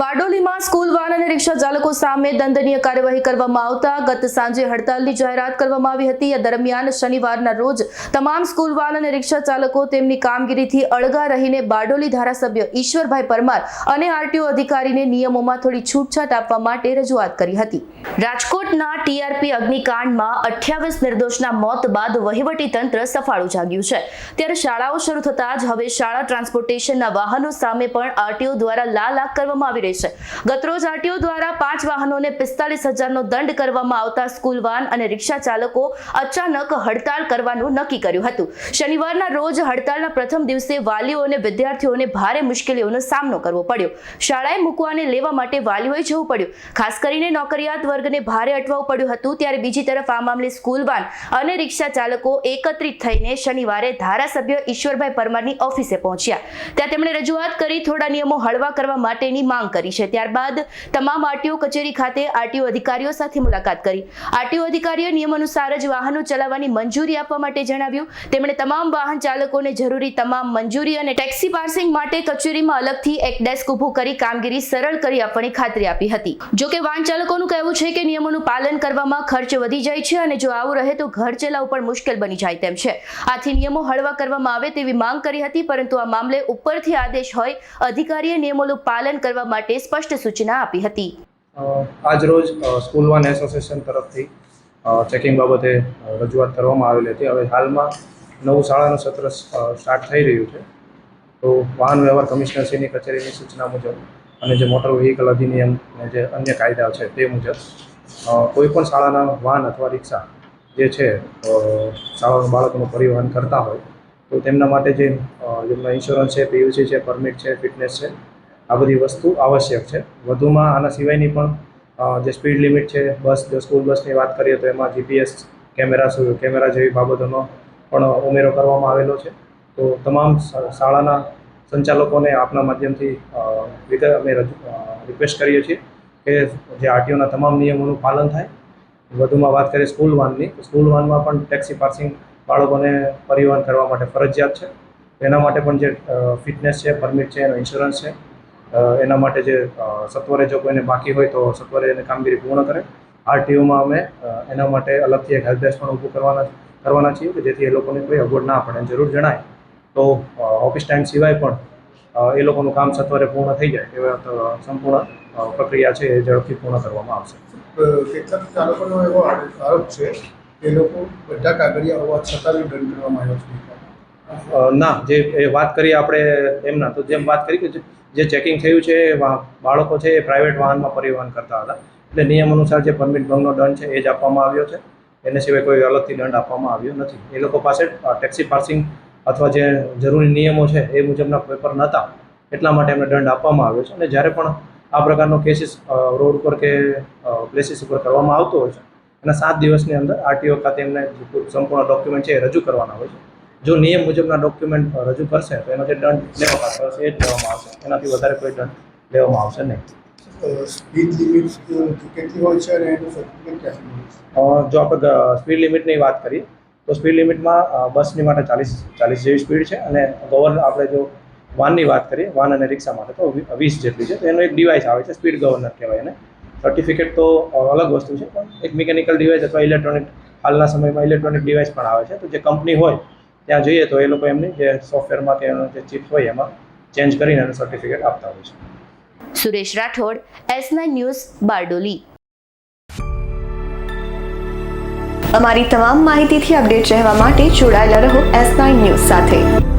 બારડોલીમાં school van અને રિક્ષા ચાલકો સામે દંડનીય કાર્યવાહી કરવામાં આવતા ગત સાંજે હડતાલની જાહેરાત કરવામાં આવી હતી. દરમિયાન શનિવારના રોજ તમામ સ્કૂલ વાન અને રિક્ષા ચાલકો તેમની કામગીરીથી અળગા રહીને બારડોલી ધારાસભ્ય ઈશ્વરભાઈ પરમાર અને આરટીઓ અધિકારીને નિયમોમાં થોડી છૂટછાટ આપવા માટે રજૂઆત કરી હતી. રાજકોટના ટીઆરપી અગ્નિકાંડમાં અઠ્યાવીસ નિર્દોષના મોત બાદ વહીવટી તંત્ર સફાળું જાગ્યું છે. ત્યારે શાળાઓ શરૂ થતાં જ હવે શાળા ટ્રાન્સપોર્ટેશનના વાહનો સામે પણ આરટીઓ દ્વારા લાલ આગ કરવામાં આવી રહી છે. ગતરોજ આરટીઓ દ્વારા પાંચ વાહનોને પિસ્તાલીસ હજારનો દંડ કરવામાં આવતા સ્કૂલ વાન અને રિક્ષા ચાલકો અચાનક હડતાળ કરવાનું નક્કી કર્યું હતું. શનિવારના રોજ હડતાળના પ્રથમ દિવસે વાલીઓ અને વિદ્યાર્થીઓને ભારે મુશ્કેલીઓનો સામનો કરવો પડ્યો. શાળાએ મૂકવાને લેવા માટે વાલીઓએ જવું પડ્યું. ખાસ કરીને નોકરિયાત વર્ગને ભારે અટવાવું પડ્યું હતું, ત્યારે બીજી તરફ આ મામલે સ્કૂલ વાન અને રિક્ષા ચાલકો એકત્રિત થઈને શનિવારે ધારાસભ્ય ઈશ્વરભાઈ પરમારની ઓફિસે પહોંચ્યા. ત્યાં તેમણે રજૂઆત કરી, થોડા નિયમો હળવા કરવા માટેની માંગ કરી છે. ત્યારબાદ તમામ આરટીઓ કચેરી ખાતે આરટીઓ અધિકારીઓ સાથે મુલાકાત કરી. આરટીઓ અધિકારીઓ નિયમ અનુસાર જ વાહનો ચલાવવાની મંજૂરી આપવા માટે જણાવ્યું. તેમણે તમામ વાહન ચાલકોને જરૂરી તમામ મંજૂરી અને ટેક્સી પાર્સિંગ માટે કચેરીમાં અલગથી એક ડેસ્ક ઊભું કરી કામગીરી સરળ કરી આપવાની ખાતરી આપી હતી. જો કે વાહન ચાલકોનું કહેવું છે કે નિયમોનું પાલન કરવામાં ખર્ચ વધી જાય છે અને જો આવું રહે તો ઘર ચલાવવું પણ મુશ્કેલ બની જાય તેમ છે. આથી નિયમો હળવા કરવામાં આવે તેવી માંગ કરી હતી, પરંતુ આ મામલે ઉપરથી આદેશ હોય, અધિકારીએ નિયમોનું પાલન કરવા માટે સ્પષ્ટ સૂચના આપી હતી. આજ રોજ સ્કૂલ વન એસોસિએશન તરફથી ચેકિંગ બાબતે રજૂઆત કરવામાં આવેલી હતી. હવે હાલમાં નવું શાળાનું સત્ર સ્ટાર્ટ થઈ રહ્યું છે. તો વાહન વ્યવહાર કમિશનરશ્રીની કચેરીની સૂચના મુજબ અને જે મોટર વ્હીકલ અધિનિયમ અને જે અન્ય કાયદા છે તે મુજબ કોઈ પણ શાળાના વાહન અથવા રિક્ષા જે છે શાળાના બાળકોનું પરિવહન કરતા હોય, તો તેમના માટે જે જેમના ઇન્સ્યોરન્સ છે પીયુસી છે પરમિટ છે ફિટનેસ છે આ બધી વસ્તુ આવશ્યક છે. વધુમાં આના સિવાયની પણ જે સ્પીડ લિમિટ છે બસ જો સ્કૂલ બસની વાત કરીએ તો એમાં જીપીએસ કેમેરા કેમેરા જેવી બાબતોનો પણ ઉમેરો કરવામાં આવેલો છે. તો તમામ શાળાના સંચાલકોને આપના માધ્યમથી અમે રિક્વેસ્ટ કરીએ છીએ કે જે આરટીઓના તમામ નિયમોનું પાલન થાય. વધુમાં વાત કરીએ સ્કૂલ વાનની તો સ્કૂલ વાનમાં પણ ટેક્સી પાર્સિંગ બાળકોને પરિવહન કરવા માટે ફરજિયાત છે. એના માટે પણ જે ફિટનેસ છે પરમિટ છે, એનો ઇન્સ્યોરન્સ છે. એના માટે જે સત્વરે જો કોઈને બાકી હોય તો સત્વરે એને કામગીરી પૂર્ણ કરે. આરટીઓમાં અમે એના માટે અલગથી એક હેલ્પ ડેસ્ક પણ ઊભું કરવાના કરવાના છીએ કે જેથી એ લોકોને કોઈ અગવડ ના પડે. જરૂર જણાય તો ઓફિસ ટાઈમ સિવાય પણ એ લોકોનું કામ સત્વરે પૂર્ણ થઈ જાય એવા સંપૂર્ણ પ્રક્રિયા છે એ ઝડપથી પૂર્ણ કરવામાં આવશે. કેટલાક ચાલકોનો એવો આરોપ છે એ લોકો બધા કાગળિયા હોવા છતાં બી દંડ કરવામાં આવ્યો છે. ના જે વાત કરીએ આપણે એમના તો જેમ વાત કરી કે જે- ચેકિંગ થયું છે, એ બાળકો છે, એ પ્રાઇવેટ વાહનમાં પરિવહન કરતા હતા. એટલે નિયમ અનુસાર જે પરમિટ ભંગનો દંડ છે, એ જ આપવામાં આવ્યો છે. એને સિવાય કોઈ અલગથી દંડ આપવામાં આવ્યો નથી. એ લોકો પાસે ટેક્સી પાર્સિંગ અથવા જે જરૂરી નિયમો છે, એ મુજબના પેપર નહોતા એટલા માટે એમને દંડ આપવામાં આવ્યો છે. અને જ્યારે પણ આ પ્રકારનો કેસીસ રોડ ઉપર કે પ્લેસીસ ઉપર કરવામાં આવતો હોય છે, એના સાત દિવસની અંદર આરટીઓ ખાતે એમને સંપૂર્ણ ડોક્યુમેન્ટ છે, એ રજૂ કરવાના હોય છે. જો નિયમ મુજબના ડોક્યુમેન્ટ રજૂ કરશે તો એનો જે દંડ લેવામાં આવશે એ જ લેવામાં આવશે. એનાથી વધારે કોઈ દંડ લેવામાં આવશે નહીં. સ્પીડ લિમિટ કેટલી હોય છે અને એનું સર્ટિફિકેટ ક્યાંથી મળે છે? અ, જો આપણે સ્પીડ લિમિટની વાત કરીએ તો સ્પીડ લિમિટમાં બસની માટે ચાલીસ ચાલીસ જેવી સ્પીડ છે અને ગવર્ન આપણે જો વાનની વાત કરીએ વાન અને રિક્ષા માટે તો વીસ જેટલી છે. તો એનો એક ડિવાઇસ આવે છે સ્પીડ ગવર્નર કહેવાય એને. સર્ટિફિકેટ તો અલગ વસ્તુ છે પણ એક મિકેનિકલ ડિવાઇસ અથવા ઇલેક્ટ્રોનિક હાલના સમયમાં ઇલેક્ટ્રોનિક ડિવાઇસ પણ આવે છે. તો જે કંપની હોય ત્યાં જઈએ તો એ લોકો એમની જે સોફ્ટવેરમાં કે એનો જે ચિપ હોય એમાં ચેન્જ કરીને એનું સર્ટિફિકેટ આપતા હોય છે. Suresh Rathod S nine news Bardoli. અમારી તમામ માહિતીથી અપડેટ રહેવા માટે જોડાયેલા રહો એસ નાઇન ન્યૂઝ સાથે.